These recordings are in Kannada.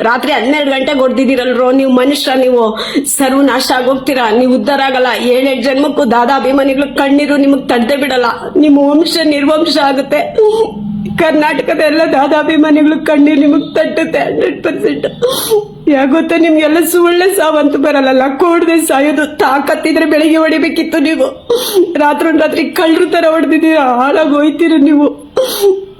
ರಾತ್ರಿ ಹನ್ನೆರಡು ಗಂಟೆಗೆ ಹೊಡೆದಿದ್ದೀರಲ್ರೋ, ನೀವು ಮನುಷ್ಯ, ನೀವು ಸರ್ವ ನಾಶ ಆಗೋಗ್ತೀರಾ? ನೀವು ಉದ್ಧಾರ ಆಗಲ್ಲ. ಏಳೆಂಟು ಜನ್ಮಕ್ಕೂ ದಾದಾ ಅಭಿಮಾನಿಗಳು ಕಣ್ಣೀರು ನಿಮಗೆ ತಡ್ದೆ ಬಿಡಲ್ಲ. ನಿಮ್ಮ ವಂಶ ನಿರ್ವಂಶ ಆಗುತ್ತೆ. ಕರ್ನಾಟಕದ ಎಲ್ಲ ದಾದಾ ಅಭಿಮಾನಿಗಳು ಕಣ್ಣೀರು ನಿಮಗೆ ತಟ್ಟುತ್ತೆ, ಹಂಡ್ರೆಡ್ ಪರ್ಸೆಂಟ್. ಯಾಗೊತ್ತ ನಿಮ್ಗೆಲ್ಲ ಸುಳ್ಳೆ ಸಾವಂತೂ ಬರಲ್ಲ ಕೋಡ್ದೆ ಸಾಯೋದು, ತಾಕತ್ತಿದ್ರೆ ಬೆಳಿಗ್ಗೆ ಹೊಡಿಬೇಕಿತ್ತು ನೀವು. ರಾತ್ರಿ ರಾತ್ರಿ ಕಳ್ಳರು ತರ ಹೊಡೆದಿದ್ದೀರಾ? ಹಾಳಾಗಿ ಹೋಯ್ತೀರ ನೀವು.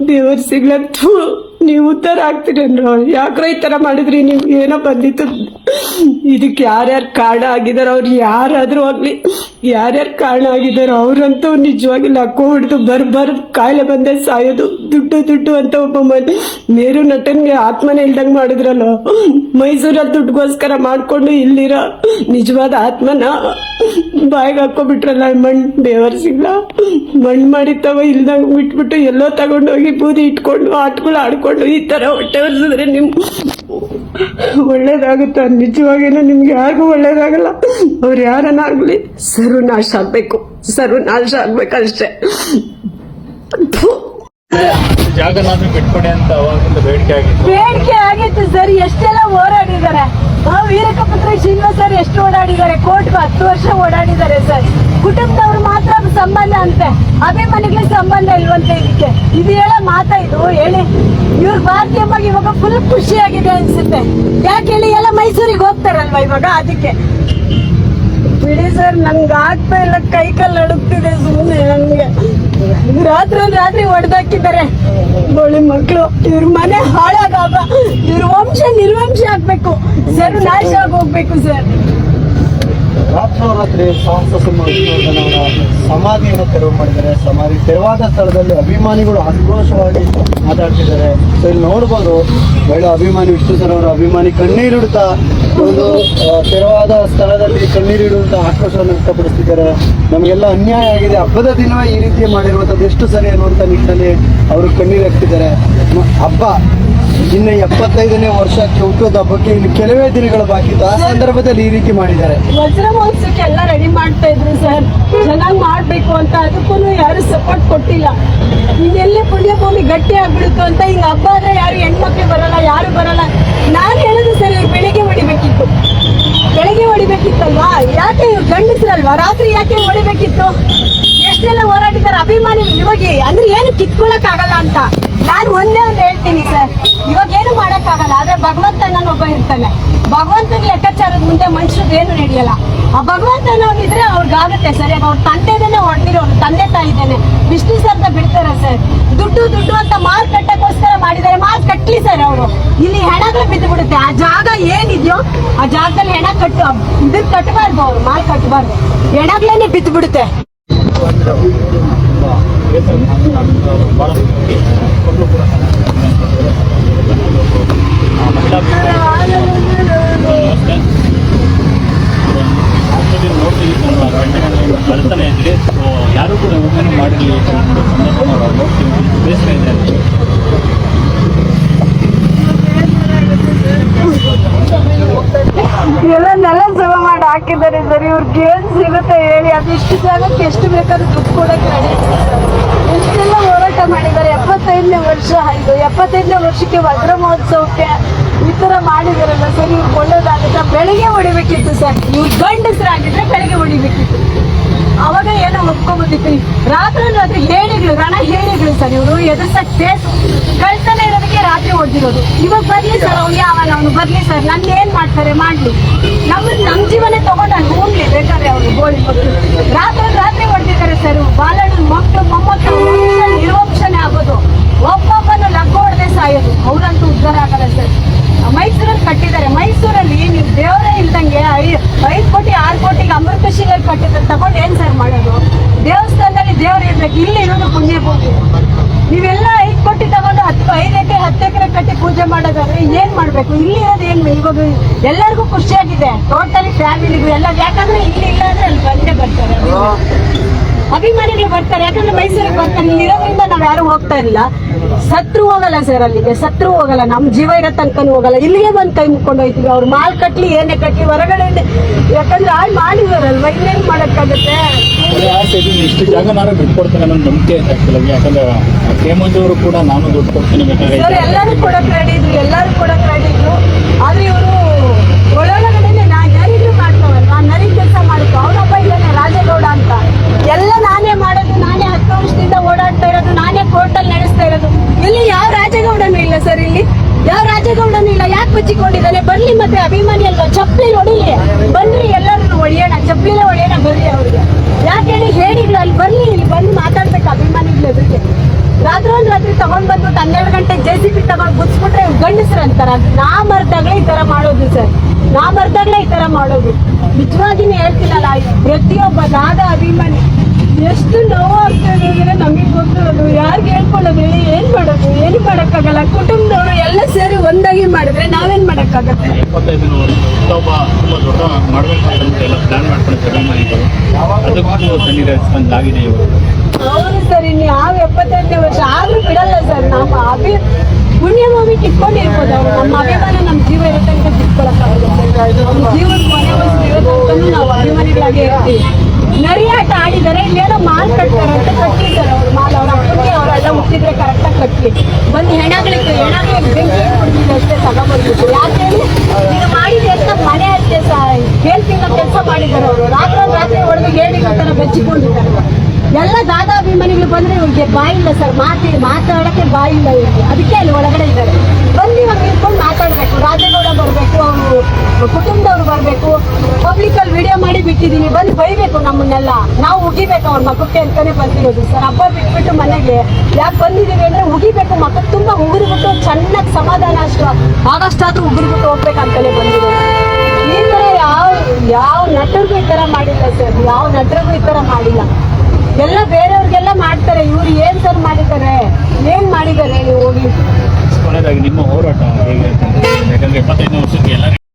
ದೇವರ ಸಿಗ್ಲಂತೂ. ನೀವು ಉದ್ಧಾರ ಆಗ್ತೀರೇನ್ರೋ ಯಾಕ್ರೋ ಈ ತರ ಮಾಡಿದ್ರಿ, ನೀವು ಏನೋ ಬಂದಿತ್ತು. ಇದಕ್ಕೆ ಯಾರ್ಯಾರು ಕಾರಣ ಆಗಿದಾರೋ, ಅವ್ರು ಯಾರಾದ್ರೂ ಆಗ್ಲಿ, ಯಾರ್ಯಾರು ಕಾರಣ ಆಗಿದಾರೋ, ಅವ್ರಂತೂ ನಿಜವಾಗಿ ಲಕ್ಕೋ ಹಿಡಿದು ಬರ್ ಬರ್ ಕಾಯಿಲೆ ಬಂದೆ ಸಾಯೋದು. ದುಡ್ಡು ದುಡ್ಡು ಅಂತ ಒಬ್ಬ ಮನೆ ಮೇರು ನಟನ್ಗೆ ಆತ್ಮನೇ ಇಲ್ದಂಗೆ ಮಾಡಿದ್ರಲ್ಲ. ಮೈಸೂರಲ್ಲಿ ದುಡ್ಡುಗೋಸ್ಕರ ಮಾಡ್ಕೊಂಡು ಇಲ್ಲಿರ ನಿಜವಾದ ಆತ್ಮನ ಬಾಯಿಗೆ ಹಾಕೋಬಿಟ್ರಲ್ಲ ಮಣ್ಣು ದೇವರ ಸಿಗ್ಲ ಮಾಡಿ ಮಾಡಿತ್ತವ ಇಲ್ದಂಗೆ ಬಿಟ್ಬಿಟ್ಟು ಎಲ್ಲೋ ತಗೊಂಡೋಗಿ ಬೂದಿ ಇಟ್ಕೊಂಡು ಆಟಗಳು ಆಡ್ಕೊಂಡು ಈ ತರ ಹೊಟ್ಟೆ ಒರೆಸಿದ್ರೆ ನಿಮ್ ಒಳ್ಳೇದಾಗುತ್ತೆ? ನಿಜವಾಗೇನು ನಿಮ್ಗೆ ಯಾರಿಗೂ ಒಳ್ಳೇದಾಗಲ್ಲ. ಅವ್ರು ಯಾರನ್ನಾಗ್ಲಿ ಸರ್ವನಾಶ ಆಗ್ಬೇಕು. ಸರ್ವನಾಶ ಆಗ್ಬೇಕಷ್ಟೇ. ಜಾಗನಾದ್ರೂ ಬಿಟ್ಕೊಡಿ ಅಂತ ಅವಾಗಿಂದ ಬೇಡಿಕೆ ಆಗಿತ್ತು. ಬೇಡಿಕೆ ಆಗಿತ್ತು ಸರ್, ಎಷ್ಟೆಲ್ಲ ಹೋರಾಡಿದ್ದಾರೆ. ವೀರಕಪುತ್ರ ಶ್ರೀನಿವಾಸ್ ಸರ್ ಎಷ್ಟು ಓಡಾಡಿದ್ದಾರೆ, ಕೋರ್ಟ್ ಹತ್ತು ವರ್ಷ ಓಡಾಡಿದ್ದಾರೆ ಸರ್. ಕುಟುಂಬದವ್ರು ಮಾತ್ರ ಸಂಬಂಧ ಅಂತೆ ಅಭಿಮಾನಿಗಳ ಸಂಬಂಧ ಇಲ್ವಂತೆ ಇದಕ್ಕೆ. ಇದು ಹೇಳೋ ಮಾತಾ ಇದು, ಹೇಳಿ. ಇವ್ರ ಭಾರತೀಯವಾಗಿ ಇವಾಗ ಫುಲ್ ಖುಷಿಯಾಗಿದೆ ಅನ್ಸುತ್ತೆ. ಯಾಕೆ ಹೇಳಿ, ಎಲ್ಲ ಮೈಸೂರಿಗೆ ಹೋಗ್ತಾರಲ್ವಾ ಇವಾಗ ಅದಕ್ಕೆ? ಬಿಡಿ ಸರ್, ನಂಗೆ ಆಗ್ತಾ ಇಲ್ಲ, ಕೈ ಕಾಲು ಅಡುಗ್ತಿದೆ ಸುಮ್ಮನೆ ನನಗೆ. ರಾತ್ರಿ ರಾತ್ರಿ ಹೊಡೆದಾಕಿದ್ದಾರೆ. ಗೋಳಿ ಮಕ್ಕಳು ಇವ್ರ ಮನೆ ಹಾಳಾಗಾಗ ಇವ್ರ ವಂಶ ನಿರ್ವಂಶ ಆಗ್ಬೇಕು. ಸರ್, ನಾಶ ಆಗೋಗ್ಬೇಕು ಸರ್. ರಾತ್ರೋರಾತ್ರಿ ವಿಷ್ಣುವರ್ಧನ್ ಸಮಾಧಿಯನ್ನು ತೆರವು ಮಾಡಿದ್ದಾರೆ. ಸಮಾಧಿ ತೆರವಾದ ಸ್ಥಳದಲ್ಲಿ ಅಭಿಮಾನಿಗಳು ಆಕ್ರೋಶವಾಗಿ ಮಾತಾಡ್ತಿದ್ದಾರೆ. ಸೊ ಇಲ್ಲಿ ನೋಡ್ಬೋದು, ಒಳ್ಳೆ ಅಭಿಮಾನಿ ವಿಷ್ಣು ಸರ್ ಅವರ ಅಭಿಮಾನಿ ಕಣ್ಣೀರಿಡುತ್ತಾ ಒಂದು ತೆರವಾದ ಸ್ಥಳದಲ್ಲಿ ಕಣ್ಣೀರಿಡುವಂತಹ ಆಕ್ರೋಶವನ್ನು ವ್ಯಕ್ತಪಡಿಸ್ತಿದ್ದಾರೆ. ನಮಗೆಲ್ಲ ಅನ್ಯಾಯ ಆಗಿದೆ. ಹಬ್ಬದ ದಿನವೇ ಈ ರೀತಿ ಮಾಡಿರುವಂಥದ್ದು ಎಷ್ಟು ಸರಿ ಅನ್ನುವಂಥ ನಿಟ್ಟಿನಲ್ಲಿ ಅವರು ಕಣ್ಣೀರು ಹಾಕ್ತಿದ್ದಾರೆ ಹಬ್ಬ ಇನ್ನು ಎಪ್ಪತ್ತೈದನೇ ವರ್ಷಕ್ಕೆ ಹುಟ್ಟುವ ಹಬ್ಬಕ್ಕೆ ಇನ್ನು ಕೆಲವೇ ದಿನಗಳು ಬಾಕಿ ಆ ಸಂದರ್ಭದಲ್ಲಿ ಈ ರೀತಿ ಮಾಡಿದ್ದಾರೆ. ವಜ್ರ ಮಹೋತ್ಸವಕ್ಕೆ ಎಲ್ಲ ರೆಡಿ ಮಾಡ್ತಾ ಇದ್ರು ಸರ್. ಚೆನ್ನಾಗಿ ಮಾಡಬೇಕು ಅಂತ ಅದಕ್ಕೂ ಯಾರು ಸಪೋರ್ಟ್ ಕೊಟ್ಟಿಲ್ಲ. ಇನ್ನೆಲ್ಲಿ ಪುಣ್ಯಭೂಮಿ ಗಟ್ಟಿ ಆಗ್ಬಿಡುತ್ತು ಅಂತ ಹಿಂಗೆ ಹಬ್ಬ ಅಂದರೆ ಯಾರು ಹೆಣ್ಮಕ್ಳು ಬರಲ್ಲ, ಯಾರು ಬರಲ್ಲ. ನಾನು ಹೇಳೋದು ಸರ್ ಬೆಳಿಗ್ಗೆ ಹೊಡಿಬೇಕಿತ್ತು. ಬೆಳಿಗ್ಗೆ ಹೊಡಿಬೇಕಿತ್ತಲ್ವಾ? ಯಾಕೆ ಗಂಡಸ್ರಲ್ವಾ? ರಾತ್ರಿ ಯಾಕೆ ಹೊಡಿಬೇಕಿತ್ತು? ಎಷ್ಟೆಲ್ಲ ಹೋರಾಡಿದ್ದಾರೆ ಅಭಿಮಾನಿ ಇವಾಗ ಅಂದ್ರೆ ಏನು ಕಿತ್ಕೊಳಕ್ ಆಗಲ್ಲ ಅಂತ. ನಾನು ಒಂದೇ ಒಂದು ಹೇಳ್ತೀನಿ ಸರ್ ಇವಾಗ ಏನು ಮಾಡಕ್ ಆಗಲ್ಲ ಆದ್ರೆ ಭಗವಂತ ಒಬ್ಬ ಇರ್ತಾನೆ. ಭಗವಂತನ ಲೆಕ್ಕಾಚಾರದ ಮುಂದೆ ಮನುಷ್ಯರದ್ದು ಏನು ನಡೆಯಲ್ಲ. ಆ ಭಗವಂತ ಇದ್ರೆ ಅವ್ರಿಗಾಗುತ್ತೆ ಸರ್. ಅವ್ರ ತಂದೆದೇನೆ ಅವ್ರ ತಂದೆ ತಾಯಿ ಇದ್ದೇನೆ ವಿಷ್ಣು ಸರ್ದ ಬಿಡ್ತಾರೆ ಸರ್. ದುಡ್ಡು ದುಡ್ಡು ಅಂತ ಮಾಲ್ ಕಟ್ಟಕ್ಕೋಸ್ಕರ ಮಾಡಿದ್ದಾರೆ. ಮಾಲ್ ಕಟ್ಲಿ ಸರ್ ಅವರು. ಇಲ್ಲಿ ಹೆಣಗಳು ಬಿದ್ದು ಬಿಡುತ್ತೆ ಆ ಜಾಗ ಏನಿದೆಯೋ ಆ ಜಾಗದಲ್ಲಿ ಹೆಣ ಕಟ್ಟು ಇದನ್ನ ಕಟ್ಟಬಾರ್ದು ಅವ್ರು. ಮಾಲ್ ಕಟ್ಟಬಾರ್ದು ಹೆಣಗಳೇನೆ ಬಿದ್ದು ಬಿಡುತ್ತೆ Love you. ಹಾಕಿದ್ದಾರೆ ಸರ್, ಇವ್ರಿಗೆ ಏನು ಸಿಗುತ್ತೆ ಹೇಳಿ, ಅದು ಇಷ್ಟು ಜಾಗಕ್ಕೆ ಎಷ್ಟು ಬೇಕಾದ್ರೂ ದುಡ್ಡು ಕೊಡಕ್ಕೆ ರೆಡಿ ಎಷ್ಟೆಲ್ಲ ಹೋರಾಟ ಮಾಡಿದ್ದಾರೆ. ಎಪ್ಪತ್ತೈದನೇ ವರ್ಷ ಇದು. ಎಪ್ಪತ್ತೈದನೇ ವರ್ಷಕ್ಕೆ ವಜ್ರ ಮಹೋತ್ಸವಕ್ಕೆ ಈ ತರ ಮಾಡಿದಾರಲ್ಲ ಸರ್ ಇವ್ರಿಗೆ ಒಳ್ಳೇದಾಗುತ್ತೆ ಬೆಳಿಗ್ಗೆ ಹೊಡಿಬೇಕಿತ್ತು ಸರ್. ಇವ್ರು ಗಂಡಸರಾಗಿದ್ರೆ ಬೆಳಿಗ್ಗೆ ಹೊಡಿಬೇಕಿತ್ತು. ಅವಾಗ ಏನೋ ಒಪ್ಕೊಂಡ್ಬಿಟ್ಟಿತ್ತು ರಾತ್ರಿ ರಾತ್ರಿ ಹೇಳಿಗಳು ರಣ ಹೇಳಿಗಳು ಸರ್ ಇವರು. ಎದುರ್ಸಕ್ಕೆ ಕಳ್ತಾನೆ ರಾತ್ರಿ ಹೊಡೆದಿರೋದು ಇವಾಗ ಬರ್ಲಿ ಸರ್ ಅವ್ನು ಯಾವಾಗ ಅವನು ಬರ್ಲಿ ಸರ್ ನನ್ನ ಏನ್ ಮಾಡ್ತಾರೆ ಮಾಡ್ಲಿ. ನಮ್ಮ ನಮ್ ಜೀವನ ತಗೊಂಡು ಅಲ್ಲಿ ಹೋಗ್ಲಿ ಬೇಕಾದ್ರೆ ಅವರು ಗೋಳಿ ರಾತ್ರಿ ರಾತ್ರಿ ಹೊಡೆದಿದ್ದಾರೆ ಸರ್ ಬಾಲಣ್ಣ ಮಕ್ಕಳು ಮೊಮ್ಮಕ್ಕಳು ವಂಶ ನಿರ್ವಂಶನೇ ಆಗೋದು. ಒಬ್ಬೊಬ್ಬನು ಲಗ್ಗ ಹೊಡೆದೇ ಸಾಯೋದು. ಅವರಂತೂ ಉದ್ಧಾರ ಆಗಲ್ಲ ಸರ್ ಮೈಸೂರಲ್ಲಿ ಕಟ್ಟಿದ್ದಾರೆ. ಮೈಸೂರಲ್ಲಿ ನೀವು ದೇವರೇ ಇಲ್ದಂಗೆ ಐದ್ ಕೋಟಿ, ಆರು ಕೋಟಿಗೆ ಅಮೃತ ಶಿಲೆ ಕಟ್ಟಿದ್ರೆ ತಗೊಂಡು ಏನ್ ಸರ್ ಮಾಡೋದು? ದೇವಸ್ಥಾನದಲ್ಲಿ ದೇವರು ಇರ್ಬೇಕು. ಇಲ್ಲಿ ಇರೋದು ಪುಣ್ಯ ಭೂಮಿ ನೀವೆಲ್ಲ ಐದ್ ಕೋಟಿ ತಗೊಂಡು ಹತ್ತು ಐದು ಎಕರೆ ಹತ್ತು ಎಕರೆ ಕಟ್ಟಿ ಪೂಜೆ ಮಾಡೋದಾದ್ರೆ ಏನ್ ಮಾಡ್ಬೇಕು? ಇಲ್ಲಿ ಇರೋದು ಏನ್ ಇವಾಗ ಎಲ್ಲರಿಗೂ ಖುಷಿಯಾಗಿದೆ. ಟೋಟಲಿ ಫ್ಯಾಮಿಲಿಗೂ ಎಲ್ಲ ಯಾಕಂದ್ರೆ ಇಲ್ಲಿ ಇಲ್ಲ ಅಂದ್ರೆ ಅಲ್ಲಿ ಬಂದೇ ಬರ್ತಾರೆ. ಅಭಿಮಾನಿಗಳು ಬರ್ತಾರೆ. ಯಾಕಂದ್ರೆ ಮೈಸೂರಿಗೆ ಬರ್ತಾರೆ. ಇಲ್ಲಿ ಇರೋದ್ರಿಂದ ನಾವ್ ಯಾರು ಹೋಗ್ತಾ ಇಲ್ಲ ಸತ್ರು ಹೋಗಲ್ಲ ಸರ್ ಅಲ್ಲಿಗೆ. ಸತ್ರು ಹೋಗಲ್ಲ. ನಮ್ ಜೀವ ಇರೋ ತನಕನೂ ಹೋಗಲ್ಲ. ಇಲ್ಲಿಗೆ ಬಂದ್ ಕೈ ಮುಕ್ಕೊಂಡು ಹೋಯ್ತೀವಿ. ಅವ್ರು ಮಾಲ್ ಕಟ್ಲಿ ಏನೇ ಕಟ್ಲಿ ಹೊರಗಡೆ ಯಾಕಂದ್ರೆ ಆಳ್ ಮಾಡಿದಾರಲ್ವ? ಇನ್ನೇನ್ ಮಾಡಕ್ಕಾಗತ್ತೆ? ಜಾಗ ನಾನು ಬಿಟ್ಕೊಡ್ತೇನೆ ಅನ್ನೋ ನಂಬಿಕೆ ಯಾಕಂದ್ರೆ ಹೇಮಂತ್ ಕೂಡ ನಾನು ದುಡ್ಡು ಕೊಡ್ತೀನಿ ಬೇಕಾದ್ರೆ ಎಲ್ಲರೂ ಕೂಡ ರೆಡಿ ಎಲ್ಲರೂ ಕೂಡ ರೆಡಿ ಆದ್ರೆ ಇವರು ಒಳಗಡೆನೆ ನಾನು ಯಾರಿದ್ರು ಮಾಡ್ತಾವಲ್ಲ ನಾನು ನರಿ ಕೆಲಸ ಮಾಡ್ಕೊ. ಅವನೊಬ್ಬ ಇದ್ದಾನೆ, ರಾಜೇಗೌಡ ಅಂತ. ಎಲ್ಲ ನಾನೇ ಮಾಡೋದು, ನಾನೇ ಹತ್ತು ವರ್ಷದಿಂದ ಓಡಾಡ್ತಾ ಇರೋದು, ನಾನೇ ಕೋರ್ಟಲ್ಲಿ ನಡೆಸ್ತಾ ಇರೋದು. ಇಲ್ಲಿ ಯಾವ ರಾಜೇಗೌಡನು ಇಲ್ಲ ಸರ್ ಇಲ್ಲಿ. ಯಾವ ರಾಜೇಗೌಡನು ಇಲ್ಲ. ಯಾಕೆ ಬಚ್ಚಿಕೊಂಡಿದ್ದಾನೆ? ಬರ್ಲಿ ಮತ್ತೆ ಅಭಿಮಾನಿ ಅಲ್ವಾ ಚಪ್ಪಲಿ ನೋಡಿಲಿ ರಾತ್ರಿ ತಗೊಂಡ್ ಬಂದು ಹನ್ನೆರಡು ಗಂಟೆ ಜೆ ಸಿ ಬಿ ತಗೊಂಡ್ ಗುಡ್ಸ್ಬಿಟ್ರೆ ಗಂಡಸ್ರ ಅಂತಾರ ನಾ ಮರ್ದಾಗ್ಲೇ ಈ ತರ ಮಾಡೋದು ಸರ್. ನಾ ಮರ್ದಾಗ್ಲೇ ಈ ತರ ಮಾಡೋದು. ನಿಜವಾಗಿನೇ ಹೇಳ್ತೀನಲ್ಲ ಪ್ರತಿಯೊಬ್ಬ ದಾದ ಅಭಿಮಾನಿ ಎಷ್ಟು ನೋವು ಆಗ್ತಾ ಇದೆ ನಮಗೆ ಗೊತ್ತಿರೋದು. ಯಾರಿಗೆ ಹೇಳ್ಕೊಳ್ಳೋದು? ಹೇಳಿ ಏನ್ ಮಾಡೋದು? ಏನು ಮಾಡೋಕ್ಕಾಗಲ್ಲ? ಕುಟುಂಬದವರು ಎಲ್ಲ ಸೇರಿ ಒಂದಾಗಿ ಮಾಡಿದ್ರೆ ನಾವೇನ್ ಮಾಡೋಕ್ಕಾಗತ್ತೆ? ಅವರು ಹುಟ್ಟುಹಬ್ಬ ತುಂಬ ದೊಡ್ಡ ಮಾಡಬೇಕು ಎಲ್ಲ ಪ್ಲಾನ್ ಮಾಡ್ಕೊಂಡಿದ್ದಾರೆ ಅಭಿಮಾನಿಗಳು ಅದಕ್ಕೂ ಕಣ್ಣೀರು ಹರಿಸ್ದಂಗೆ ಆಗಿದೆ ಇವರು ಹೌದು ಸರ್ ಇನ್ನು ಯಾವ ಎಪ್ಪತ್ತೈದನೇ ವರ್ಷ ಆದ್ರೂ ಬಿಡಲ್ಲ ಸರ್ ನಮ್ಮ ಅಭಿ ಪುಣ್ಯಭೂಮಿ ಅವರು. ನಮ್ಮ ಅಭಿಮಾನ ನಮ್ಮ ಜೀವ ಇರುತ್ತೆ ಅಂತ ಬಿಟ್ಕೊಳಕ್ಕಾಗುತ್ತೆ ನಮ್ಮ ಜೀವನ ಕೊನೆ ನಾವು ಅಭಿಮಾನಿಗಳಾಗಿ ಇರ್ತೀವಿ. ನರಿಯಾಟ ಆಡಿದರೆ ಇಲ್ಲೇನೋ ಮಾಲ್ ಕಟ್ತಾರೆ ಅಂತ ಕಟ್ಟಿದ್ದಾರೆ ಅವ್ರು. ಮಾಲ್ ಅವ್ರ ಅಪ್ಪನಿಗೆ ಅವರೆಲ್ಲ ಹುಟ್ಟಿದ್ರೆ ಕರೆಕ್ಟಾಗಿ ಕಟ್ಲಿ. ಬಂದು ಹೆಣಗಳಿಗೆ ಹೆಣಗಳಿಗೆ ಬೆಂಕಿ ಕೊಡ್ತೀವಿ ಅಷ್ಟೇ ತಗೊಂಡ್ಬಂದ್ಬಿಟ್ಟು ಯಾಕೆ ಈಗ ಮಾಡಿದೆ ಅಂತ ಮನೆ ಅಷ್ಟೇ ಕೇಳ್ತಿಲ್ಲ ಕೆಲಸ ಮಾಡಿದ್ದಾರೆ ಅವರು. ರಾತ್ರಿ ರಾತ್ರಿ ಹೊಡೆದು ಹೇಳಿ ತರ ಬಚ್ಚಿಕೊಂಡಿದ್ದಾರೆ. ಎಲ್ಲ ದಾದಾ ಅಭಿಮಾನಿಗಳು ಬಂದ್ರೆ ಇವ್ರಿಗೆ ಬಾಯಿಲ್ಲ ಸರ್, ಮಾತಿ, ಮಾತಾಡಕ್ಕೆ ಬಾಯಿಲ್ಲ ಇವ್ರಿಗೆ. ಅದಕ್ಕೆ ಅಲ್ಲಿ ಒಳಗಡೆ ಇದ್ದಾರೆ. ಬಂದು ಇವಾಗ ನಿಂತ್ಕೊಂಡು ಮಾತಾಡ್ಬೇಕು. ರಾಜೇಗೌಡ ಬರಬೇಕು, ಅವರು ಕುಟುಂಬದವ್ರು ಬರಬೇಕು. ಪಬ್ಲಿಕ್ ಅಲ್ಲಿ ವಿಡಿಯೋ ಮಾಡಿ ಬಿಟ್ಟಿದ್ದೀನಿ. ಬಂದು ಬೈಬೇಕು ನಮ್ಮನ್ನೆಲ್ಲ. ನಾವು ಉಗಿಬೇಕು ಅವ್ರ ಮಕ್ಕಕ್ಕೆ ಅಂತಾನೆ ಬಂದಿರೋದು ಸರ್. ಹಬ್ಬ ಬಿಟ್ಬಿಟ್ಟು ಮನೆಗೆ ಯಾಕೆ ಬಂದಿದ್ದೀವಿ ಅಂದ್ರೆ ಉಗಿಬೇಕು ಮಕ್ಕಳು. ತುಂಬಾ ಉಗಿರ್ಬಿಟ್ಟು ಚೆನ್ನಾಗಿ ಸಮಾಧಾನ ಅಷ್ಟು. ಆಗಷ್ಟಾದ್ರೂ ಉಗಿರ್ಬಿಟ್ಟು ಹೋಗ್ಬೇಕಂತಾನೆ ಬಂದಿರೋದು. ಈ ತರ ಯಾವ ಯಾವ ನಟರಿಗೂ ಈ ತರ ಮಾಡಿಲ್ಲ ಸರ್. ಯಾವ ನಟರಿಗೂ ಈ ತರ ಮಾಡಿಲ್ಲ. ಎಲ್ಲ ಬೇರೆಯವ್ರಿಗೆಲ್ಲ ಮಾಡ್ತಾರೆ. ಇವ್ರು ಏನ್ ಸರ್ ಮಾಡಿದ್ದಾರೆ? ಏನ್ ಮಾಡಿದ್ದಾರೆ ನೀವು ಹೋಗಿ? ಕೊನೆಯದಾಗಿ ನಿಮ್ಮ ಹೋರಾಟ ಹೇಗೆ ಯಾಕಂದ್ರೆ ಎಪ್ಪತ್ತೈದನೇ ವರ್ಷಕ್ಕೆ ಎಲ್ಲ